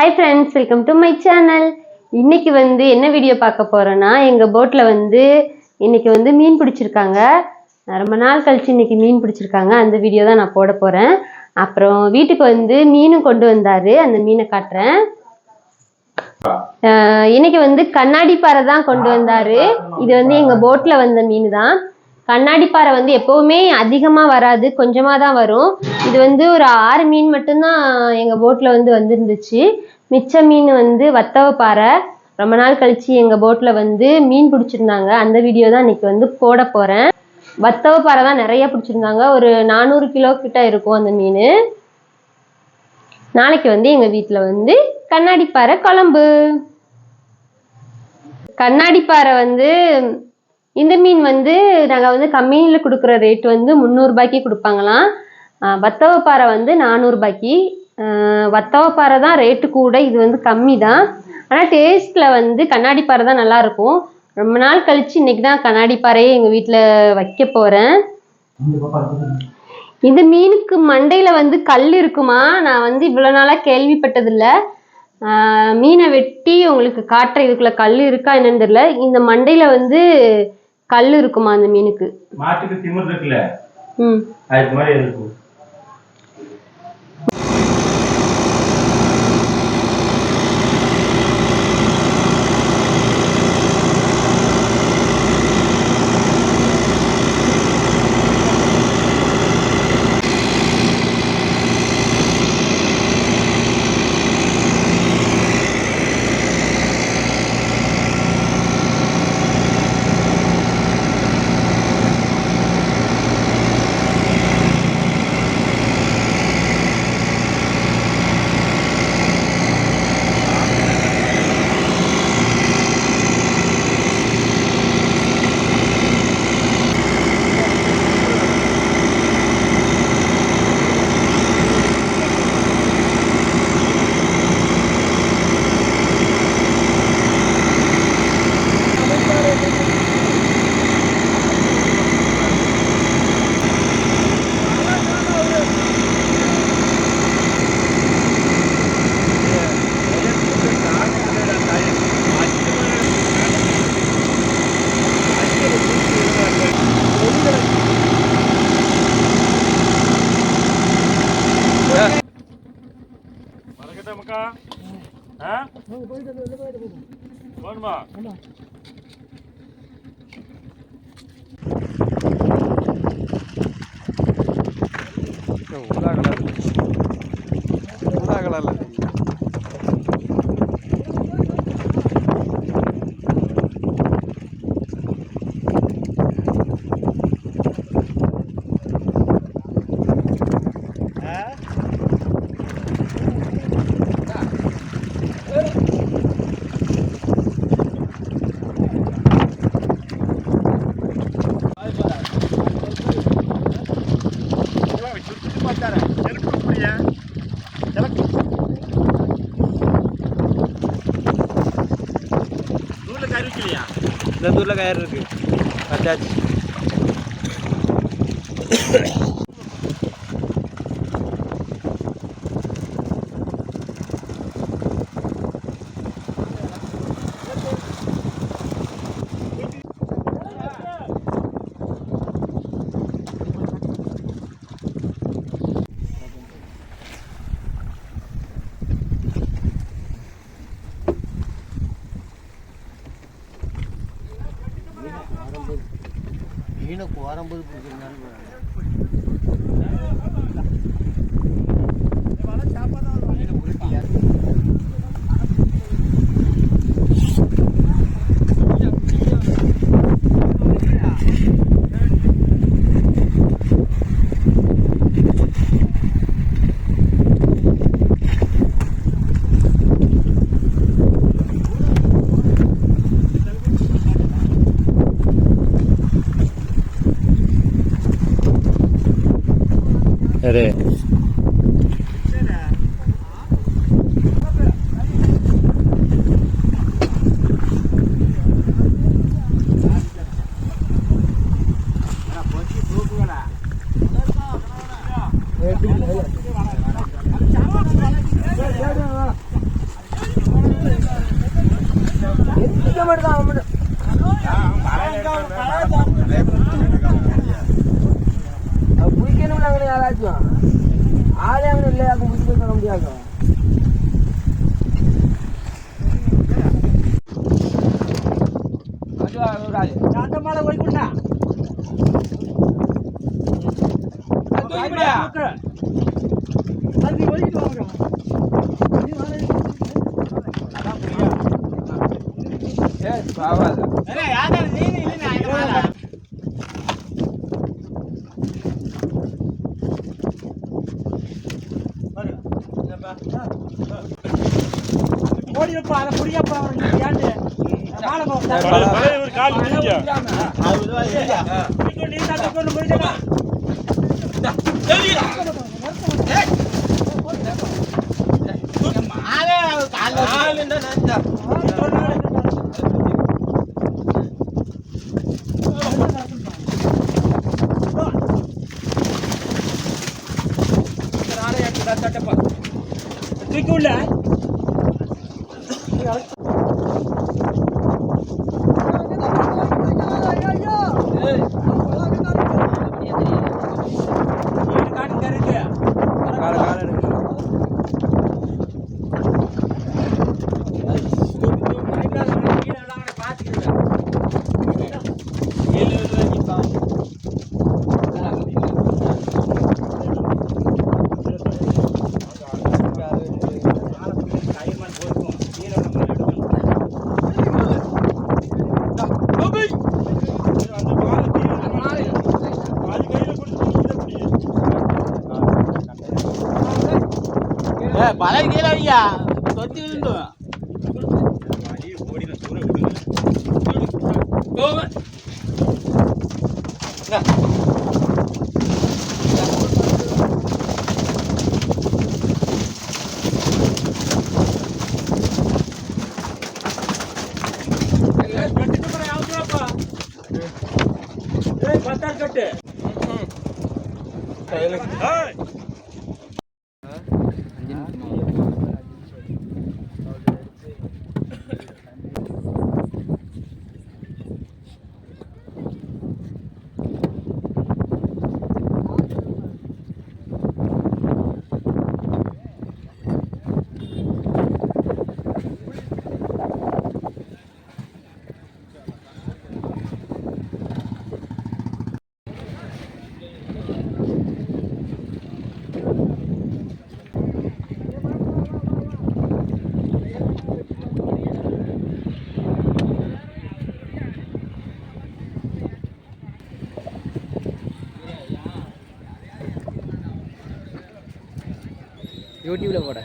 Hi friends welcome to my channel இன்னைக்கு வந்து என்ன வீடியோ பார்க்க போறோன்னா எங்க போட்ல வந்து இன்னைக்கு வந்து மீன் பிடிச்சிருக்காங்க. ரொம்ப நாள் கழிச்சு இன்னைக்கு மீன் பிடிச்சிருக்காங்க. அந்த வீடியோ தான் நான் போட போறேன். அப்புறம் வீட்டுக்கு வந்து மீனும் கொண்டு வந்தாரு. அந்த மீனை காட்டுறேன். இன்னைக்கு வந்து கண்ணாடி பாறை தான் கொண்டு வந்தாரு. இது வந்து எங்க போட்ல வந்த மீன் தான் கண்ணாடி பாறை வந்து எப்பவுமே அதிகமா வராது கொஞ்சமா தான் வரும். இது வந்து ஒரு ஆறு மீன் மட்டும்தான் எங்க போட்ல வந்து வந்திருந்துச்சு. மிச்ச மீன் வந்து வத்தவ பாறை. ரொம்ப நாள் கழிச்சு எங்க போட்ல வந்து மீன் பிடிச்சிருந்தாங்க. அந்த வீடியோ தான் இன்னைக்கு வந்து போட போறேன். வத்தவ பாறை தான் நிறைய பிடிச்சிருந்தாங்க. ஒரு நானூறு கிலோ கிட்ட இருக்கும் அந்த மீன். நாளைக்கு வந்து எங்க வீட்டில் வந்து கண்ணாடி பாறை குழம்பு. கண்ணாடி பாறை வந்து இந்த மீன் வந்து நாங்கள் வந்து கம்மியில் கொடுக்குற ரேட் வந்து முந்நூறுபாய்க்கு கொடுப்பாங்களாம். வத்தவப்பாறை பாறை வந்து நானூறுபாய்க்கு. வத்தவப்பாறை பாறை தான் ரேட்டு கூட இது வந்து கம்மி தான் ஆனால் டேஸ்ட்டில் வந்து கண்ணாடி பாறை தான் நல்லாயிருக்கும். ரொம்ப நாள் கழிச்சு இன்னைக்கு தான் கண்ணாடி பாறையே எங்கள் வீட்டில் வைக்க போகிறேன் இந்த மீனுக்கு மண்டையில் வந்து கல் இருக்குமா? நான் வந்து இவ்வளோ நாளாக கேள்விப்பட்டதில்லை. மீனை வெட்டி உங்களுக்கு காட்டுற இதுக்குள்ளே கல் இருக்கா என்னன்னு தெரியல. இந்த மண்டையில் வந்து கல் இருக்குமா அந்த மீனுக்கு? மாட்டுக்கு திமிர் இருக்குல்ல. ம். அது மாதிரி இருக்கும்? He? Var mı? Tamam. Yok, ನದೂರ್ಲಾಗ ಯಾರು ಅಟ್ಯಾಚ್ மீனை குவாரம்போது பிடிக்கிற மாதிரி Nereye? இந்த தூர்ல கயிறு இருக்கு வச்சாச்சு மீனுக்கு வரும்போது பிடிச்சிருந்தாலும் அரே பழைய ஒரு கால் நீங்க கால பழைய கீழே ஐயா தொத்தி விழுந்தும் ஏய் Yeah. யூடியூப்ல போட.